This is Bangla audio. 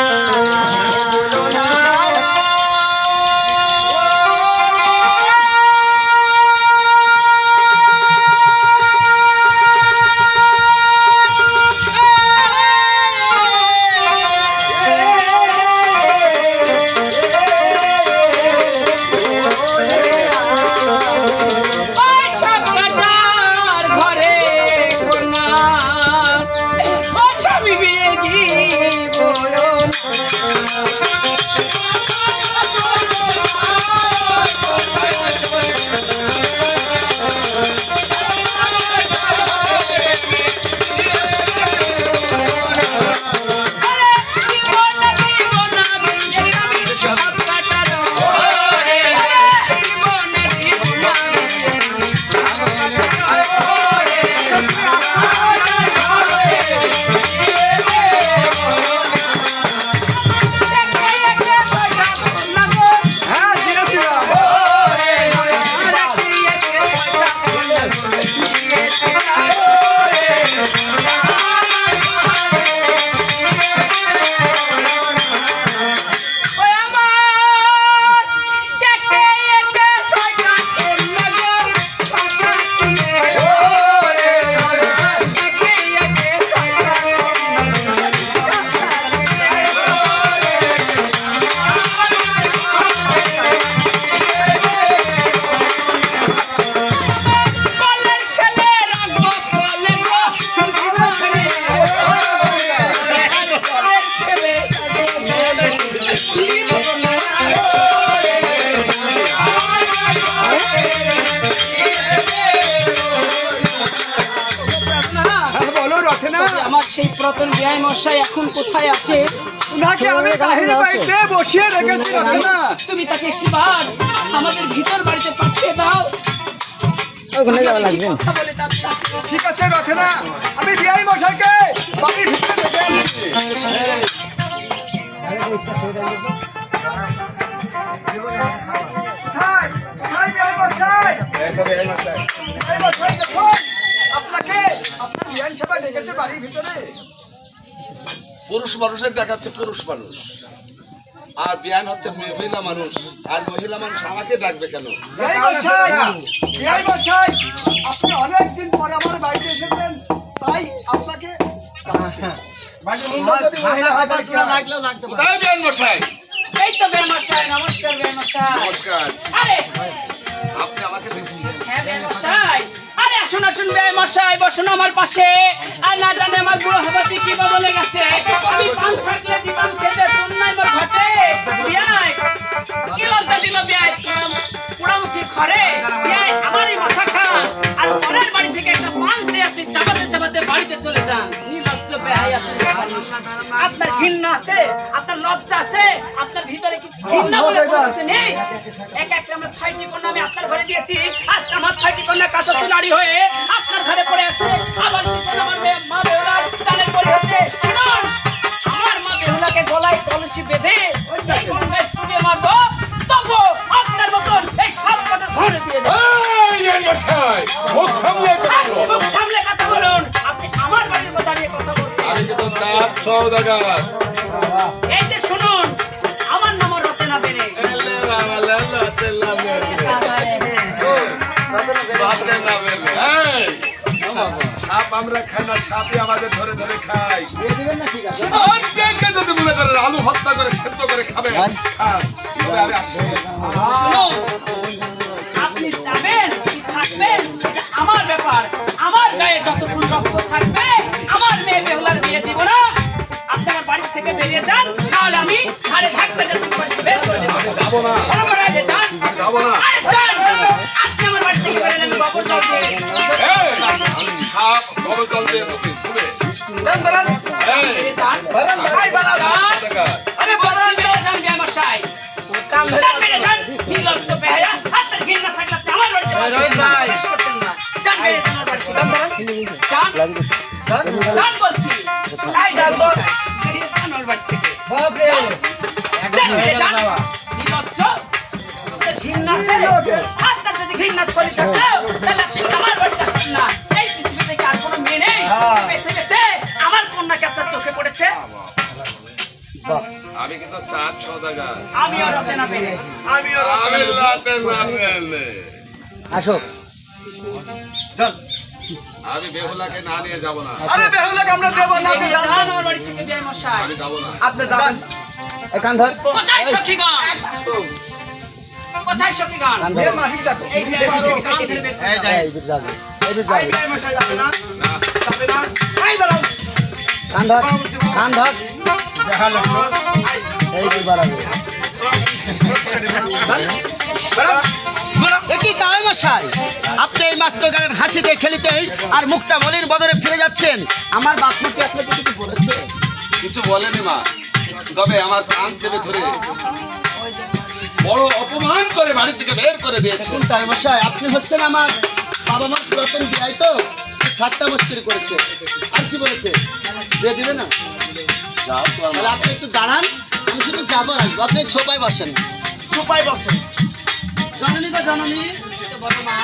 ওই বলো রচনা আমার সেই প্রতন বিয়াই মশাই এখন কোথায় আছে? উনাকে আমি তাহির বাড়িতে বসিয়ে রেখেছি রচনা তুমি তাকে একটিবার আমাদের ভিতর বাড়িতে পাঠিয়ে দাও। ওখানে যাওয়া লাগবে। ঠিক আছে রচনা আমি বিআই মশাইকে বাড়ির ভিতরে রেখে আনছি। কোথায়? কোথায় বিআই মশাই? মশাই আপনাকে? আপনার বিআইন ডেকেছে বাড়ির ভিতরে। পুরুষ মানুষের দেখাচ্ছে পুরুষ মানুষ। আর বিয়ান হচ্ছে মহিলা মানুষ। আর মহিলা মানুষ আমাকে ডাকবে কেন? আপনি অনেকদিন পর আমার বাড়িতে এসেছেন তাই আপনাকে আপনি আমাকে দেখছেন? হ্যাঁ আসুন আসুন বিয়াই মশাই, বসুন আমার পাশে। আর না জানে আমার বুড়ো হবাতে কি বদলে গেছে। আমি পান থাকলে খেতে নাই বিয়াই, কি লজ্জা দিল বিয়াই? ঘরে, বিয়াই, আমারই মাথা খান। আর পরের বাড়ি থেকে একটা পান দিয়ে আপনি চাবাতে চাবাতে বাড়িতে চলে যান। নির্লজ্জ বেহাই আপনি। আপনার ঘৃণা আছে আপনার লজ্জা আছে আপনার ভিতরে কি ঘৃণা বলে কোনো কিছু নেই? এক একটা আমার ছয়টি কন্যা আমি আপনার ঘরে দিয়েছি। আজকে আমার ছয়টি কন্যা কাঁচা চুলারি হয়ে আপনার ঘরে পড়ে আছে। আবার আমার মা বেহুলার গানের পরে আমার নাম রচনা না সাপই আমাদের ধরে ধরে খাই মনে করেন আলু ভর্তা করে সেদ্ধ করে খাবে আপনি যাবেন, থাকবেন আমার ব্যাপার। আমার গায়ে যতক্ষণ রক্ত থাকবে, আমার মেয়ে বেহুলার আমি ঘরে থাকবে যাতে পয়সা বের করে দেবো যাব না আরে যান। যাব না আরে যান। আপনি আমার বাড়ি থেকে বেরিয়ে যান বাবুর কাছে এই, আমি সাপ বড় জল দিয়ে ঢুকি ধুবে যান বেড়ান এই, যান ভাই বাড়ান যান। আরে বাড়ান বলছি বেরিয়ে যান বিয়ামশাই। যান বেরিয়ে যান। নির্লজ্জ বেহায়া। আপনার ঘৃণা থাকলে আমার বাড়িতে করতেন না। যান বেরিয়ে যান আমার বাড়ি থেকে। যান। যান বলছি। ঘৃণা? আপনার যদি ঘৃণা তাহলে আপনি আমার বাড়িতে আসবেন না। এই পৃথিবীতে কি আর কোনো মেয়ে নেই? বেঁচে গেছে? আমার কন্যাকে আপনার চোখে পড়েছে। আমি কিন্তু চার সদাগার। আমিও রতে না পেরে আমিও আমি না আসো। আমি বেহুলাকে না নিয়ে যাব না। আরে বেহুলাকে আমরা দেবো না আপনি যান। আমার বাড়ি থেকে বিয়ে মশাই আমি যাব না। আপনি যাবেন এই ধর কোথায় সখীগণ? কোথায় ধর বিয়ের মাসিক ডাকো এই বের করো। এই যাবে। এই বিট যাবে না? না যাবে না? আই দাঁড়াও কান ধর কান ধর আই এই বাড়াবে একই তাই মশাই? আপনি এই মাত্র গানের হাসিতে খেলিতেই আর মুখটা মলির বদলে ফিরে যাচ্ছেন। আমার বাপমাকে আপনাকে কিছু বলেছে? কিছু বলেনি মা। তবে আমার কান চেপে ধরে বড় অপমান করে বাড়ি থেকে বের করে দিয়েছে। তাই মশাই আপনি হচ্ছেন আমার বাবা মা পুরাতন বিয়াই তো ঠাট্টা মস্তির করেছে। আর কি বলেছে? দিয়ে দিবে না? তো তাহলে আপনি একটু দাঁড়ান আমি শুধু যাব আসব। আপনি সোপায় বসেন। সোপায় বসেন। জননী বা জননী। বড় মা।